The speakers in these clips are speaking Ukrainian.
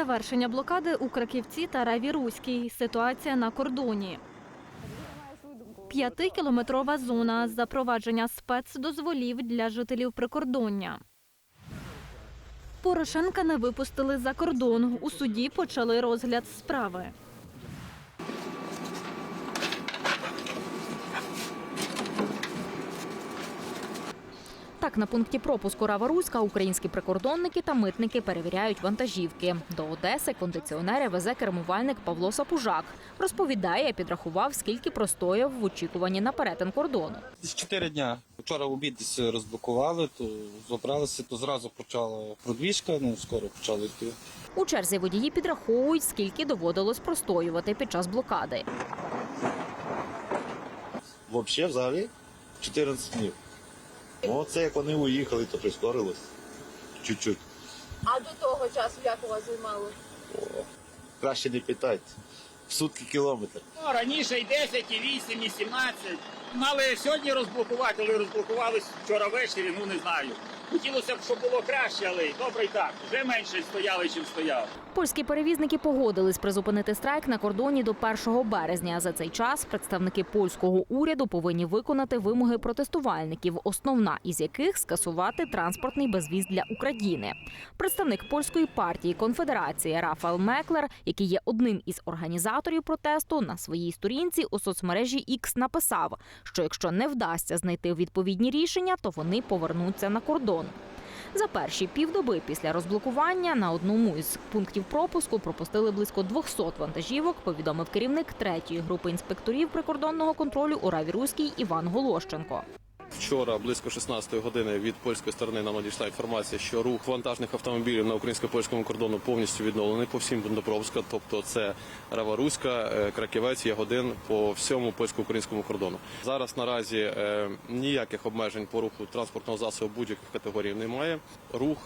завершення блокади у Краківці та Раві Руській. Ситуація на кордоні. П'ятикілометрова зона запровадження спецдозволів для жителів прикордоння. Порошенка не випустили за кордон. У суді почали розгляд справи. Так, на пункті пропуску Рава-Руська українські прикордонники та митники перевіряють вантажівки. До Одеси кондиціонери везе кермувальник Павло Сапужак. Розповідає, підрахував, скільки простояв в очікуванні на перетин кордону. Десь чотири дня. Вчора в обід десь розблокували, то забралися, то зразу почала продвіжка, ну скоро почали йти. У черзі водії підраховують, скільки доводилось простоювати під час блокади. Взагалі, взагалі 14 днів. Ну, це як вони уїхали, то прискорилось. Чуть-чуть. А до того часу як у вас займало? Краще не питайте. В сутки кілометр. Ну, раніше і 10, і 8, і 17. Мали сьогодні розблокувати, але розблокувались вчора ввечері, ну не знаю. Хотілося б, щоб було краще, але й добре і так. Вже менше стояли, чим стояв. Польські перевізники погодились призупинити страйк на кордоні до 1 березня. За цей час представники польського уряду повинні виконати вимоги протестувальників, основна із яких скасувати транспортний безвіз для України. Представник польської партії конфедерації Рафаел Меклер, який є одним із організаторів протесту, на своїй сторінці у соцмережі X написав, що якщо не вдасться знайти відповідні рішення, то вони повернуться на кордон. За перші півдоби після розблокування на одному із пунктів пропуску пропустили близько 200 вантажівок, повідомив керівник третьої групи інспекторів прикордонного контролю у Раві Руській Іван Голощенко. Вчора близько 16 години від польської сторони нам надійшла інформація, що рух вантажних автомобілів на українсько-польському кордону повністю відновлений по всім Бендопровська, тобто це Рава-Руська, е, Краківець, Ягодин по всьому польсько-українському кордону. Зараз наразі е, ніяких обмежень по руху транспортного засобу будь-яких категорій немає. Рух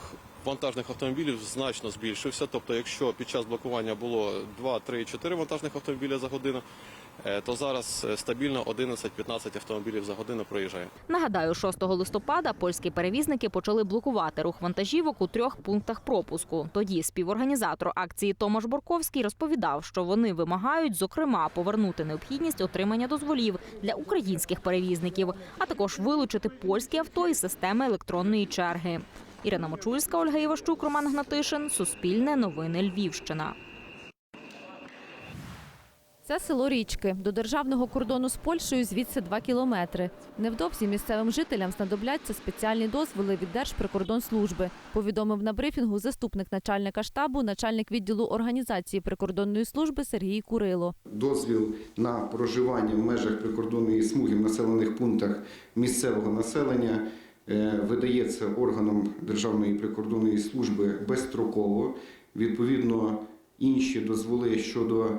вантажних автомобілів значно збільшився. Тобто, якщо під час блокування було 2, 3, 4 вантажних автомобіля за годину, то зараз е, стабільно 11-15 автомобілів за годину проїжджає. Нагадаю, 6 листопада польські перевізники почали блокувати рух вантажівок у трьох пунктах пропуску. Тоді співорганізатор акції Томаш Борковський розповідав, що вони вимагають, зокрема, повернути необхідність отримання дозволів для українських перевізників, а також вилучити польські авто із системи електронної черги. Ірина Мочульська, Ольга Іващук, Роман Гнатишин. Суспільне новини Львівщина. Це село Річки. До державного кордону з Польщею звідси 2 кілометри. Невдовзі місцевим жителям знадобляться спеціальні дозволи від Держприкордонслужби, повідомив на брифінгу заступник начальника штабу, начальник відділу організації прикордонної служби Сергій Курило. дозвіл на проживання в межах прикордонної смуги в населених пунктах місцевого населення е, видається органом Державної прикордонної служби безстроково. Відповідно, інші дозволи щодо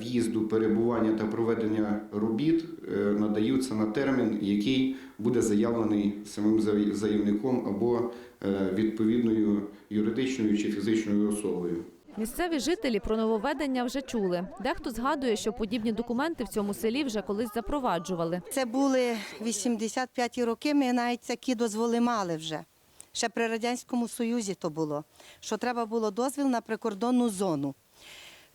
в'їзду, перебування та проведення робіт е, надаються на термін, який буде заявлений самим заяв- заявником або е, відповідною юридичною чи фізичною особою. Місцеві жителі про нововведення вже чули. Дехто згадує, що подібні документи в цьому селі вже колись запроваджували. Це були 85-ті роки, ми навіть такі дозволи мали вже. Ще при Радянському Союзі то було, що треба було дозвіл на прикордонну зону.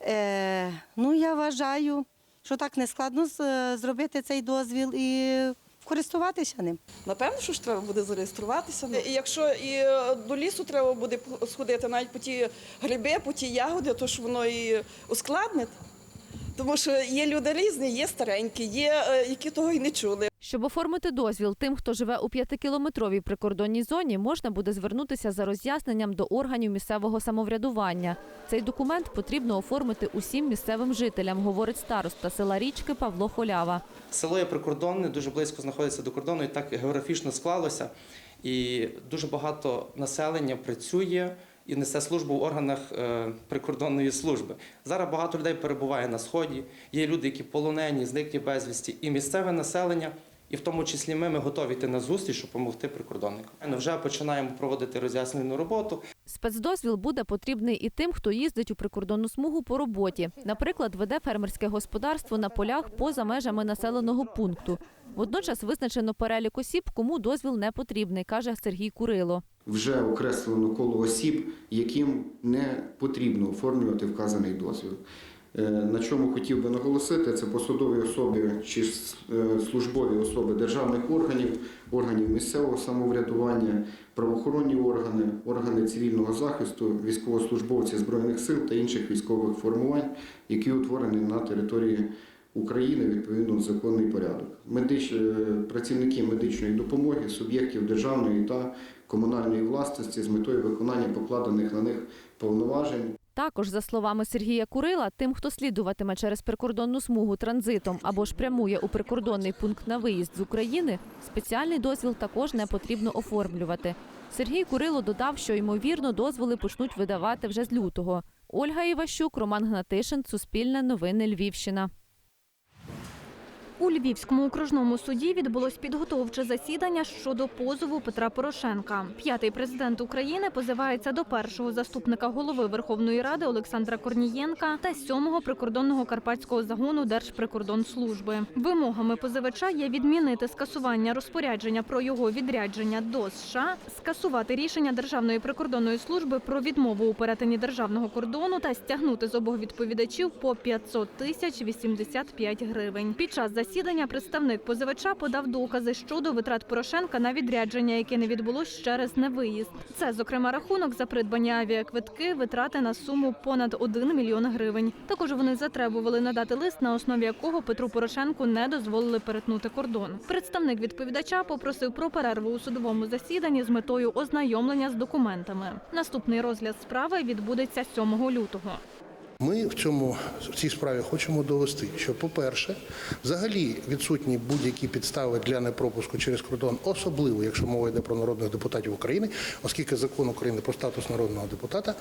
Е, ну, я вважаю, що так не складно з- зробити цей дозвіл і користуватися ним. Напевно, що ж треба буде зареєструватися. І якщо і е, до лісу треба буде сходити навіть по ті гриби, по ті ягоди, то ж воно і ускладнить. Тому що є люди різні, є старенькі, є е, які того й не чули. Щоб оформити дозвіл тим, хто живе у п'ятикілометровій прикордонній зоні, можна буде звернутися за роз'ясненням до органів місцевого самоврядування. Цей документ потрібно оформити усім місцевим жителям, говорить староста села Річки Павло Холява. Село є прикордонне, дуже близько знаходиться до кордону, і так географічно склалося. І дуже багато населення працює і несе службу в органах е, прикордонної служби. Зараз багато людей перебуває на сході. Є люди, які полонені, зниклі безвісті, і місцеве населення. І в тому числі ми, ми готові йти на зустріч, щоб допомогти прикордонникам. Ми вже починаємо проводити роз'яснену роботу. Спецдозвіл буде потрібний і тим, хто їздить у прикордонну смугу по роботі. Наприклад, веде фермерське господарство на полях поза межами населеного пункту. Водночас визначено перелік осіб, кому дозвіл не потрібний, каже Сергій Курило. Вже окреслено коло осіб, яким не потрібно оформлювати вказаний дозвіл. Е, На чому хотів би наголосити, це посадові особи чи е, службові особи державних органів, органів місцевого самоврядування, правоохоронні органи, органи цивільного захисту, військовослужбовці збройних сил та інших військових формувань, які утворені на території України відповідно в законний порядок. Медич... е, Працівники медичної допомоги, суб'єктів державної та комунальної власності з метою виконання покладених на них повноважень. Також, за словами Сергія Курила, тим, хто слідуватиме через прикордонну смугу транзитом або ж прямує у прикордонний пункт на виїзд з України, спеціальний дозвіл також не потрібно оформлювати. Сергій Курило додав, що ймовірно дозволи почнуть видавати вже з лютого. Ольга Іващук, Роман Гнатишин, Суспільне новини Львівщина. У Львівському окружному суді відбулось підготовче засідання щодо позову Петра Порошенка. П'ятий президент України позивається до першого заступника голови Верховної Ради Олександра Корнієнка та сьомого прикордонного карпатського загону Держприкордонслужби. Вимогами позивача є відмінити скасування розпорядження про його відрядження до США, скасувати рішення Державної прикордонної служби про відмову у перетині державного кордону та стягнути з обох відповідачів по 500 тисяч 85 гривень. Під час засідання представник позивача подав докази щодо витрат Порошенка на відрядження, яке не відбулось через невиїзд. Це, зокрема, рахунок за придбані авіаквитки, витрати на суму понад 1 мільйон гривень. Також вони затребували надати лист, на основі якого Петру Порошенку не дозволили перетнути кордон. Представник відповідача попросив про перерву у судовому засіданні з метою ознайомлення з документами. Наступний розгляд справи відбудеться 7 лютого. Ми в цьому в цій справі хочемо довести, що, по-перше, взагалі відсутні будь-які підстави для непропуску через кордон, особливо якщо мова йде про народних депутатів України, оскільки закон України про статус народного депутата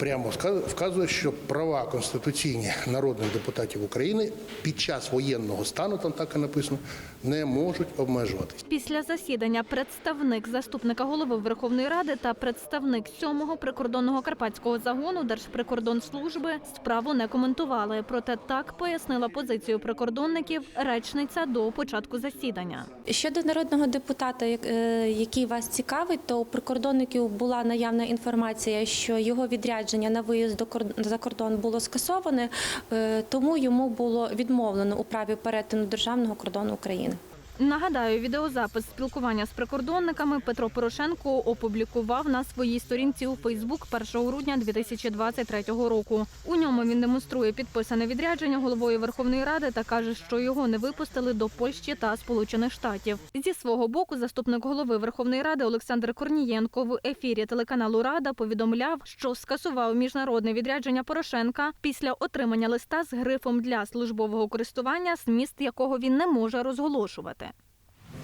прямо сказ- вказує, що права конституційні народних депутатів України під час воєнного стану, там так і написано, не можуть обмежуватись. Після засідання представник заступника голови Верховної Ради та представник сьомого прикордонного карпатського загону Держприкордонслужби справу не коментували. Проте так пояснила позицію прикордонників речниця до початку засідання. Щодо народного депутата, як- е, який вас цікавить, то у прикордонників була наявна інформація, що його відрядження на виїзд за кордон було скасоване, е, тому йому було відмовлено у праві перетину державного кордону України. Нагадаю, відеозапис спілкування з прикордонниками Петро Порошенко опублікував на своїй сторінці у Фейсбук 1 грудня 2023 року. У ньому він демонструє підписане відрядження головою Верховної Ради та каже, що його не випустили до Польщі та Сполучених Штатів. Зі свого боку, заступник голови Верховної Ради Олександр Корнієнко в ефірі телеканалу Рада повідомляв, що скасував міжнародне відрядження Порошенка після отримання листа з грифом для службового користування, зміст якого він не може розголошувати.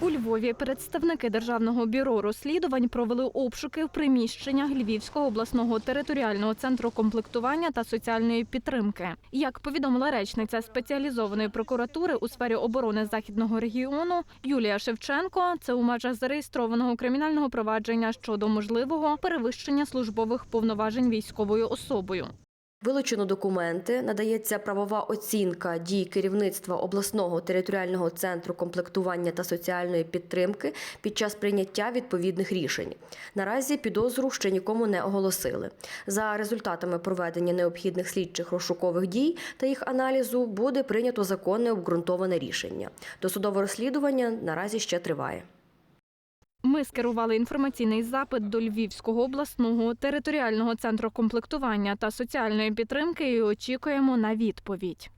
У Львові представники Державного бюро розслідувань провели обшуки в приміщеннях Львівського обласного територіального центру комплектування та соціальної підтримки. Як повідомила речниця спеціалізованої прокуратури у сфері оборони західного регіону Юлія Шевченко, це у межах зареєстрованого кримінального провадження щодо можливого перевищення службових повноважень військовою особою. Вилучено документи, надається правова оцінка дій керівництва обласного територіального центру комплектування та соціальної підтримки під час прийняття відповідних рішень. Наразі підозру ще нікому не оголосили. За результатами проведення необхідних слідчих розшукових дій та їх аналізу буде прийнято законне обґрунтоване рішення. Досудове розслідування наразі ще триває. Ми скерували інформаційний запит до Львівського обласного територіального центру комплектування та соціальної підтримки і очікуємо на відповідь.